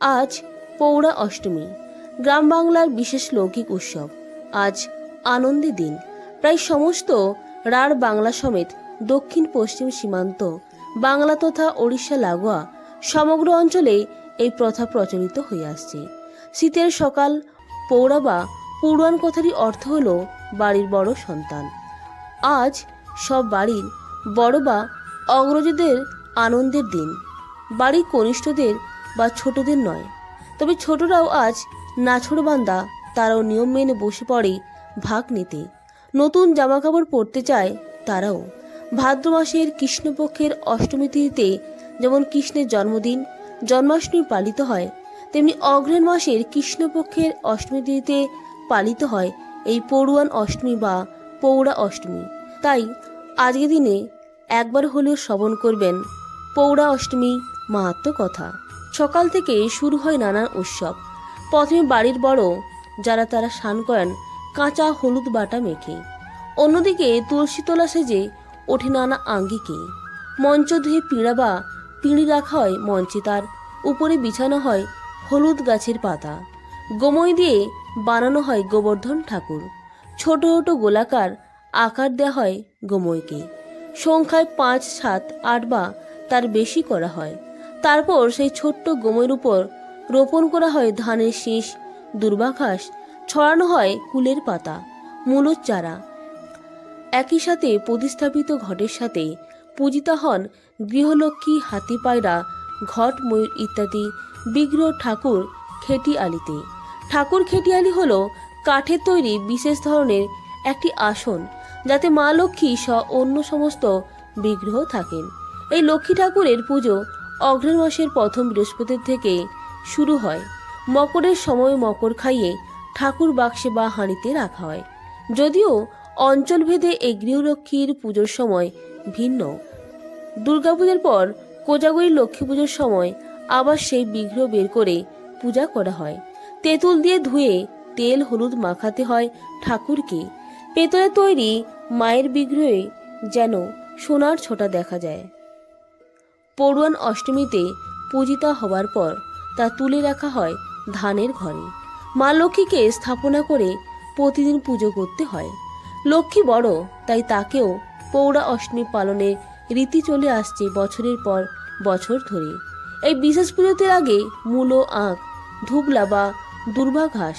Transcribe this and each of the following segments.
আজ পৌরা অষ্টমী, গ্রাম বাংলার বিশেষ লৌকিক উৎসব। আজ আনন্দের দিন। প্রায় সমস্ত রাঢ় বাংলা সমেত দক্ষিণ পশ্চিম সীমান্ত, বাংলা তথা ওড়িশা লাগোয়া সমগ্র অঞ্চলে এই প্রথা প্রচলিত হয়ে আসছে। শীতের সকাল, পৌরা বা পূর্বাণ কথারই অর্থ হল বাড়ির বড় সন্তান। আজ সব বাড়ির বড় বা অগ্রজদের আনন্দের দিন। বাড়ির কনিষ্ঠদের বা ছোটদের নয়। তবে ছোটরাও আজ নাছোড়বান্দা, তারাও নিয়ম মেনে বসে পড়ে ভাগ নিতে। নতুন জামাকাপড় পরতে চায় তারাও। ভাদ্র মাসের কৃষ্ণপক্ষের অষ্টমী তিথিতে যেমন কৃষ্ণের জন্মদিন, জন্মাষ্টমী পালিত হয়, তেমনি অগ্রহণ মাসের কৃষ্ণপক্ষের অষ্টমী তিথিতে পালিত হয় এই পড়ুয়ান অষ্টমী বা পৌরা অষ্টমী। তাই আজকের দিনে একবার হলেও শ্রবণ করবেন পৌরা অষ্টমী মাহাত্ম কথা। সকাল থেকে শুরু হয় নানান উৎসব। প্রথমে বাড়ির বড় যারা তারা স্নান করেন, কাঁচা হলুদ বাটা মেখে। অন্যদিকে তুলসী তলা সেজে ওঠে নানা আঙ্গিকে। মঞ্চ ধুয়ে পিঁড়া বা পিঁড়ি রাখা হয় মঞ্চে, তার উপরে বিছানো হয় হলুদ গাছের পাতা। গোময় দিয়ে বানানো হয় গোবর্ধন ঠাকুর। ছোট ছোট গোলাকার আকার দেওয়া হয় গোময়কে। সংখ্যায় পাঁচ, সাত, আট বা তার বেশি করা হয়। তারপর সেই ছোট্ট গোময়ের উপর রোপণ করা হয় ধানের শীষ দুর্বাঘাস ছড়ানো হয় কুলের পাতা মূলর চারা। একই সাথে প্রতিস্থাপিত ঘটের সাথে পূজিতা হন গৃহলক্ষ্মী হাতি পায়রা ঘট ময়ূর ইত্যাদি বিগ্রহ ঠাকুর খেটিয়ালিতে। ঠাকুর খেটিয়ালি হল কাঠের তৈরি বিশেষ ধরনের একটি আসন যাতে মা লক্ষ্মী সহ অন্য সমস্ত বিগ্রহ থাকেন। এই লক্ষ্মী ঠাকুরের পুজো অগ্রহণ মাসের প্রথম বৃহস্পতির থেকে শুরু হয়। মকরের সময় মকর খাইয়ে ঠাকুর বাক্সে বা হাঁড়িতে রাখা হয়। যদিও অঞ্চলভেদে এই গৃহলক্ষ্মীর পুজোর সময় ভিন্ন। দুর্গাপূজার পর কোজাগরী লক্ষ্মী পুজোর সময় আবার সেই বিগ্রহ বের করে পূজা করা হয়। তেঁতুল দিয়ে ধুয়ে তেল হলুদ মাখাতে হয় ঠাকুরকে। পেতলে তৈরি মায়ের বিগ্রহে যেন সোনার ছোটা দেখা যায়। পড়ুয়ান অষ্টমীতে পূজিতা হবার পর তা তুলে রাখা হয় ধানের ঘরে। মা লক্ষ্মীকে স্থাপনা করে প্রতিদিন পুজো করতে হয়। লক্ষ্মী বড়, তাই তাকেও পৌরা অষ্টমী পালনের রীতি চলে আসছে বছরের পর বছর ধরে। এই বিশেষ পুজোতে আগে মূলো আঁক ধুবলা বা দুর্বা ঘাস,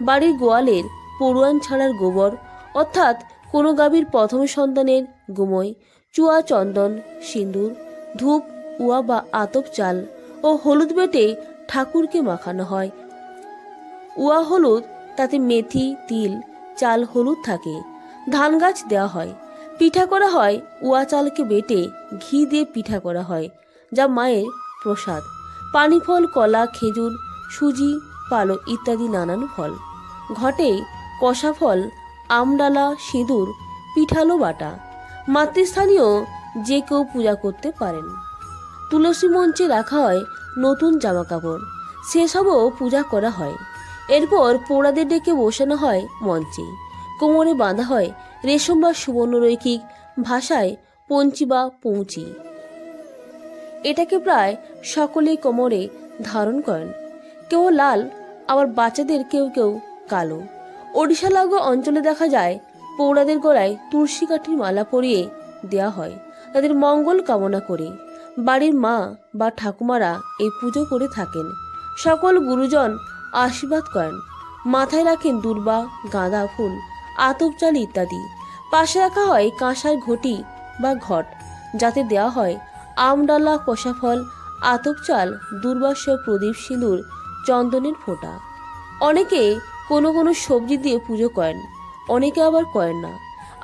বাড়ির গোয়ালের পড়ুয়ান ছাড়ার গোবর, অর্থাৎ কোনো গাভীর প্রথম সন্তানের গোময়, চুয়া চন্দন, সিঁদুর, ধূপ উয়া বা আতপ চাল ও হলুদ বেটে ঠাকুরকে মাখানো হয়। উয়া হলুদ, তাতে মেথি, তিল, চাল হলুদ থাকে। ধান গাছ দেওয়া হয়। পিঠা করা হয়, উয়া চালকে বেটে ঘি দিয়ে পিঠা করা হয়, যা মায়ের প্রসাদ। পানি ফল কলা, খেজুর, সুজি পালক ইত্যাদি নানান ফল। ঘটে কষা ফল, আমডালা, সিঁদুর, পিঠালো বাটা। মাতৃস্থানীয় যে কেউ পূজা করতে পারেন। তুলসী মঞ্চে রাখা হয় নতুন জামা কাপড় সেসবও পূজা করা হয়। এরপর পোড়াদের ডেকে বসানো হয় মঞ্চে। কোমরে বাঁধা হয় রেশম বা সুবর্ণরৈখিক ভাষায় পঞ্চি বা পৌঁচি। এটাকে প্রায় সকলেই কোমরে ধারণ করেন। কেউ লাল, আবার বাচ্চাদের কেউ কেউ কালো। ওড়িশা লাগোয়া অঞ্চলে দেখা যায় পৌরাদের গলায় তুলসী কাঠির মালা পরিয়ে দেওয়া হয়। তাদের মঙ্গল কামনা করে। বাড়ির মা বা ঠাকুমারা এই পুজো করে থাকেন। সকল গুরুজন আশীর্বাদ করেন। মাথায় রাখেন দুর্বা, গাঁদা ফুল, আতপ চাল ইত্যাদি। পাশে রাখা হয় কাঁসার ঘটি বা ঘট, যাতে দেওয়া হয় আমডালা কষা ফল আতপ চাল দুর্বাস প্রদীপ, সিঁদুর, চন্দনের ফোঁটা। অনেকে কোনো কোনো সবজি দিয়ে পুজো করেন, অনেকে আবার করেন না।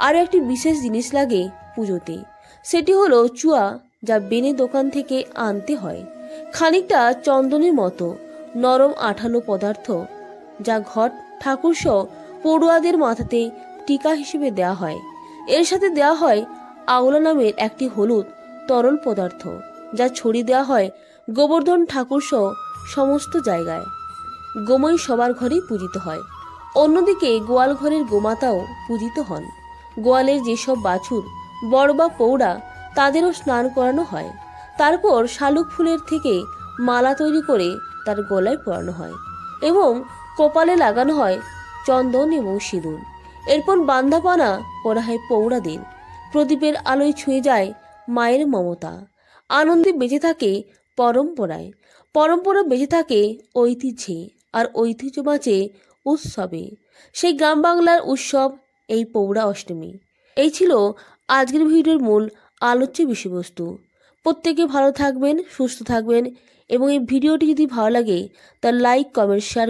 আর একটি বিশেষ জিনিস লাগে পুজোতে। সেটি হলো চুয়া যা বেনে দোকান থেকে আনতে হয়। খানিকটা চন্দনের মতো, নরম আঠালো পদার্থ, যা ঘট ঠাকুরসহ পড়ুয়াদের মাথাতে টিকা হিসেবে দেওয়া হয়। এর সাথে দেওয়া হয় আওলা নামের একটি হলুদ, তরল পদার্থ, যা ছড়িয়ে দেওয়া হয় গোবর্ধন ঠাকুরসহ সমস্ত জায়গায়। গোময় সবার ঘরেই পূজিত হয়। অন্যদিকে গোয়াল ঘরের গোমাতাও পূজিত হন। গোয়ালের যেসব বাছুর, বড় বা পৌড়া তাদেরও স্নান করানো হয়। তারপর শালুক ফুলের থেকে মালা তৈরি করে তার গলায় পরানো হয় এবং কপালে লাগানো হয় চন্দন এবং সিঁদুর। এরপর বান্ধাপানা করা হয় পৌরা দিন প্রদীপের আলোয় ছুঁয়ে যায় মায়ের মমতা। আনন্দে বেঁচে থাকে পরম্পরায়। পরম্পরা বেঁচে থাকে ঐতিহ্যে আর ঐতিহ্য বাঁচে উৎসবে। সেই গ্রাম বাংলার উৎসব এই পৌরা অষ্টমী। এই ছিল আজকের ভিডিওর মূল আলোচ্য বিষয়বস্তু। প্রত্যেকে ভালো থাকবেন, সুস্থ থাকবেন এবং এই ভিডিওটি যদি ভালো লাগে, তার লাইক কমেন্ট শেয়ার